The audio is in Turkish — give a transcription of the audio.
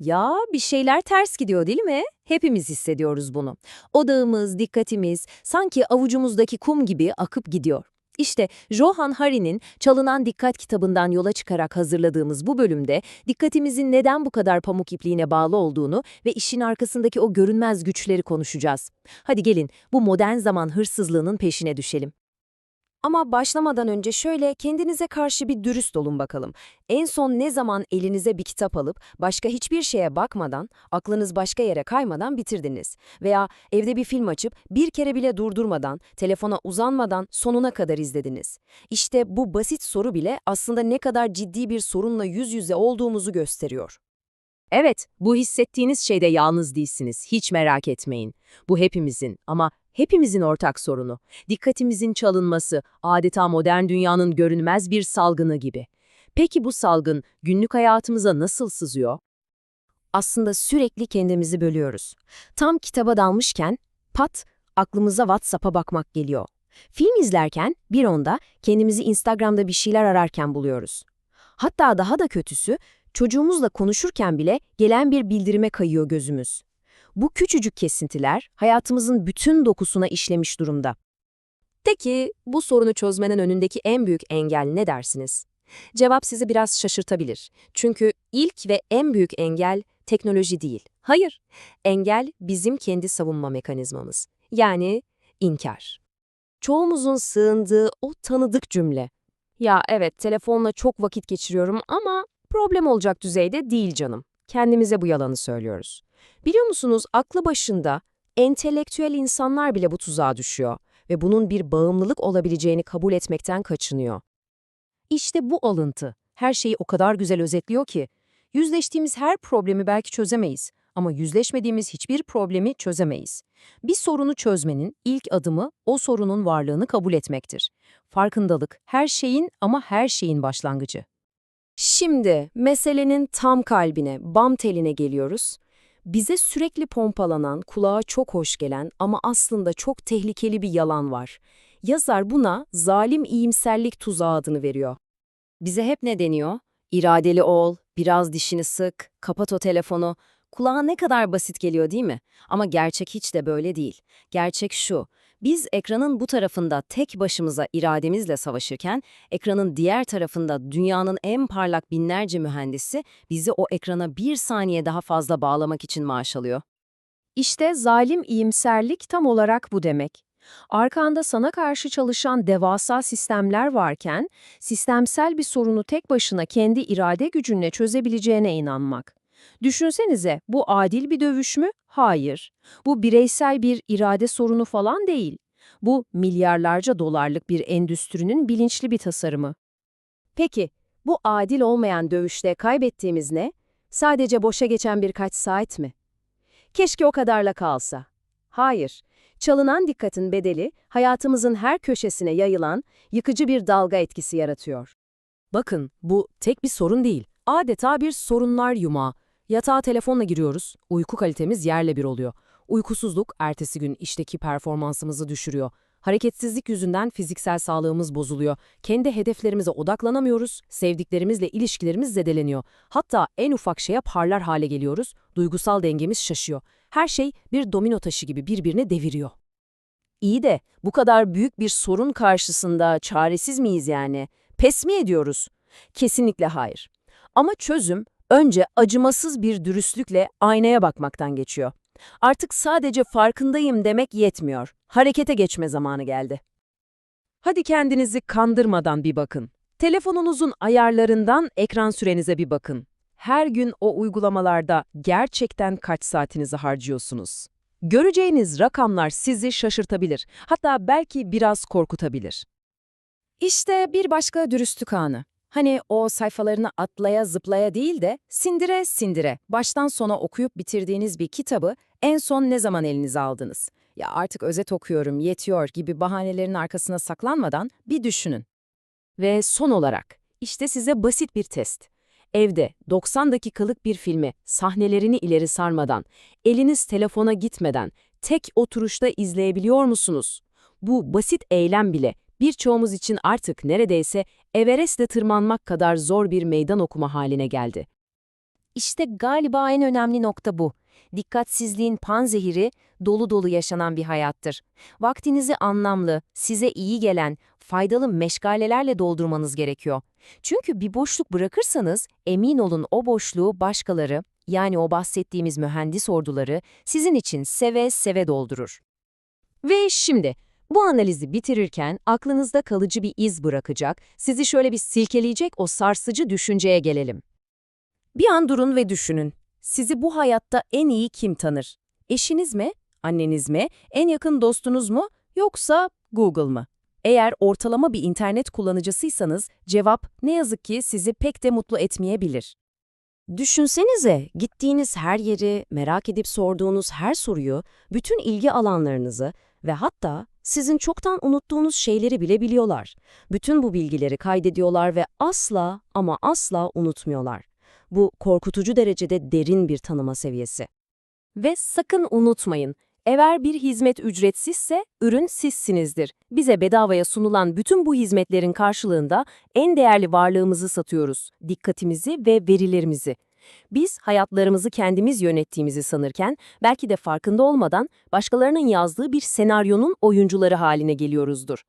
Ya bir şeyler ters gidiyor değil mi? Hepimiz hissediyoruz bunu. Odağımız, dikkatimiz sanki avucumuzdaki kum gibi akıp gidiyor. İşte Johann Hari'nin Çalınan Dikkat kitabından yola çıkarak hazırladığımız bu bölümde dikkatimizin neden bu kadar pamuk ipliğine bağlı olduğunu ve işin arkasındaki o görünmez güçleri konuşacağız. Hadi gelin bu modern zaman hırsızlığının peşine düşelim. Ama başlamadan önce şöyle kendinize karşı bir dürüst olun bakalım. En son ne zaman elinize bir kitap alıp başka hiçbir şeye bakmadan, aklınız başka yere kaymadan bitirdiniz? Veya evde bir film açıp bir kere bile durdurmadan, telefona uzanmadan sonuna kadar izlediniz? İşte bu basit soru bile aslında ne kadar ciddi bir sorunla yüz yüze olduğumuzu gösteriyor. Evet, bu hissettiğiniz şeyde yalnız değilsiniz, hiç merak etmeyin. Bu hepimizin ama hepimizin ortak sorunu. Dikkatimizin çalınması, adeta modern dünyanın görünmez bir salgını gibi. Peki bu salgın günlük hayatımıza nasıl sızıyor? Aslında sürekli kendimizi bölüyoruz. Tam kitaba dalmışken pat aklımıza WhatsApp'a bakmak geliyor. Film izlerken bir onda kendimizi Instagram'da bir şeyler ararken buluyoruz. Hatta daha da kötüsü çocuğumuzla konuşurken bile gelen bir bildirime kayıyor gözümüz. Bu küçücük kesintiler hayatımızın bütün dokusuna işlemiş durumda. Peki bu sorunu çözmenin önündeki en büyük engel ne dersiniz? Cevap sizi biraz şaşırtabilir. Çünkü ilk ve en büyük engel teknoloji değil. Hayır, engel bizim kendi savunma mekanizmamız. Yani inkar. Çoğumuzun sığındığı o tanıdık cümle. Ya evet telefonla çok vakit geçiriyorum ama problem olacak düzeyde değil canım. Kendimize bu yalanı söylüyoruz. Biliyor musunuz aklı başında entelektüel insanlar bile bu tuzağa düşüyor ve bunun bir bağımlılık olabileceğini kabul etmekten kaçınıyor. İşte bu alıntı her şeyi o kadar güzel özetliyor ki, yüzleştiğimiz her problemi belki çözemeyiz ama yüzleşmediğimiz hiçbir problemi çözemeyiz. Bir sorunu çözmenin ilk adımı o sorunun varlığını kabul etmektir. Farkındalık her şeyin ama her şeyin başlangıcı. Şimdi meselenin tam kalbine, bam teline geliyoruz. Bize sürekli pompalanan, kulağa çok hoş gelen ama aslında çok tehlikeli bir yalan var. Yazar buna zalim iyimserlik tuzağı adını veriyor. Bize hep ne deniyor? İradeli ol, biraz dişini sık, kapat o telefonu. Kulağa ne kadar basit geliyor değil mi? Ama gerçek hiç de böyle değil. Gerçek şu, biz ekranın bu tarafında tek başımıza irademizle savaşırken, ekranın diğer tarafında dünyanın en parlak binlerce mühendisi bizi o ekrana bir saniye daha fazla bağlamak için maaş alıyor. İşte zalim iyimserlik tam olarak bu demek. Arkanda sana karşı çalışan devasa sistemler varken, sistemsel bir sorunu tek başına kendi irade gücünle çözebileceğine inanmak. Düşünsenize, bu adil bir dövüş mü? Hayır. Bu bireysel bir irade sorunu falan değil. Bu milyarlarca dolarlık bir endüstrinin bilinçli bir tasarımı. Peki, bu adil olmayan dövüşte kaybettiğimiz ne? Sadece boşa geçen birkaç saat mi? Keşke o kadarla kalsa. Hayır. Çalınan dikkatin bedeli hayatımızın her köşesine yayılan yıkıcı bir dalga etkisi yaratıyor. Bakın, bu tek bir sorun değil. Adeta bir sorunlar yumağı. Yatağa telefonla giriyoruz, uyku kalitemiz yerle bir oluyor. Uykusuzluk ertesi gün işteki performansımızı düşürüyor. Hareketsizlik yüzünden fiziksel sağlığımız bozuluyor. Kendi hedeflerimize odaklanamıyoruz, sevdiklerimizle ilişkilerimiz zedeleniyor. Hatta en ufak şeye parlar hale geliyoruz, duygusal dengemiz şaşıyor. Her şey bir domino taşı gibi birbirini deviriyor. İyi de bu kadar büyük bir sorun karşısında çaresiz miyiz yani? Pes mi ediyoruz? Kesinlikle hayır. Ama çözüm önce acımasız bir dürüstlükle aynaya bakmaktan geçiyor. Artık sadece farkındayım demek yetmiyor. Harekete geçme zamanı geldi. Hadi kendinizi kandırmadan bir bakın. Telefonunuzun ayarlarından ekran sürenize bir bakın. Her gün o uygulamalarda gerçekten kaç saatinizi harcıyorsunuz? Göreceğiniz rakamlar sizi şaşırtabilir, hatta belki biraz korkutabilir. İşte bir başka dürüstlük anı. Hani o sayfalarını atlaya zıplaya değil de sindire sindire baştan sona okuyup bitirdiğiniz bir kitabı en son ne zaman elinize aldınız? Ya artık özet okuyorum, yetiyor gibi bahanelerin arkasına saklanmadan bir düşünün. Ve son olarak işte size basit bir test. Evde 90 dakikalık bir filmi sahnelerini ileri sarmadan, eliniz telefona gitmeden tek oturuşta izleyebiliyor musunuz? Bu basit eylem bile birçoğumuz için artık neredeyse Everest'e tırmanmak kadar zor bir meydan okuma haline geldi. İşte galiba en önemli nokta bu. Dikkatsizliğin panzehiri dolu dolu yaşanan bir hayattır. Vaktinizi anlamlı, size iyi gelen, faydalı meşgalelerle doldurmanız gerekiyor. Çünkü bir boşluk bırakırsanız emin olun o boşluğu başkaları, yani o bahsettiğimiz mühendis orduları sizin için seve seve doldurur. Ve şimdi bu analizi bitirirken aklınızda kalıcı bir iz bırakacak, sizi şöyle bir silkeleyecek o sarsıcı düşünceye gelelim. Bir an durun ve düşünün. Sizi bu hayatta en iyi kim tanır? Eşiniz mi? Anneniz mi? En yakın dostunuz mu? Yoksa Google mı? Eğer ortalama bir internet kullanıcısıysanız cevap ne yazık ki sizi pek de mutlu etmeyebilir. Düşünsenize, gittiğiniz her yeri, merak edip sorduğunuz her soruyu, bütün ilgi alanlarınızı ve hatta sizin çoktan unuttuğunuz şeyleri bile biliyorlar. Bütün bu bilgileri kaydediyorlar ve asla ama asla unutmuyorlar. Bu korkutucu derecede derin bir tanıma seviyesi. Ve sakın unutmayın, eğer bir hizmet ücretsizse ürün sizsinizdir. Bize bedavaya sunulan bütün bu hizmetlerin karşılığında en değerli varlığımızı satıyoruz, dikkatimizi ve verilerimizi. Biz hayatlarımızı kendimiz yönettiğimizi sanırken belki de farkında olmadan başkalarının yazdığı bir senaryonun oyuncuları haline geliyoruzdur.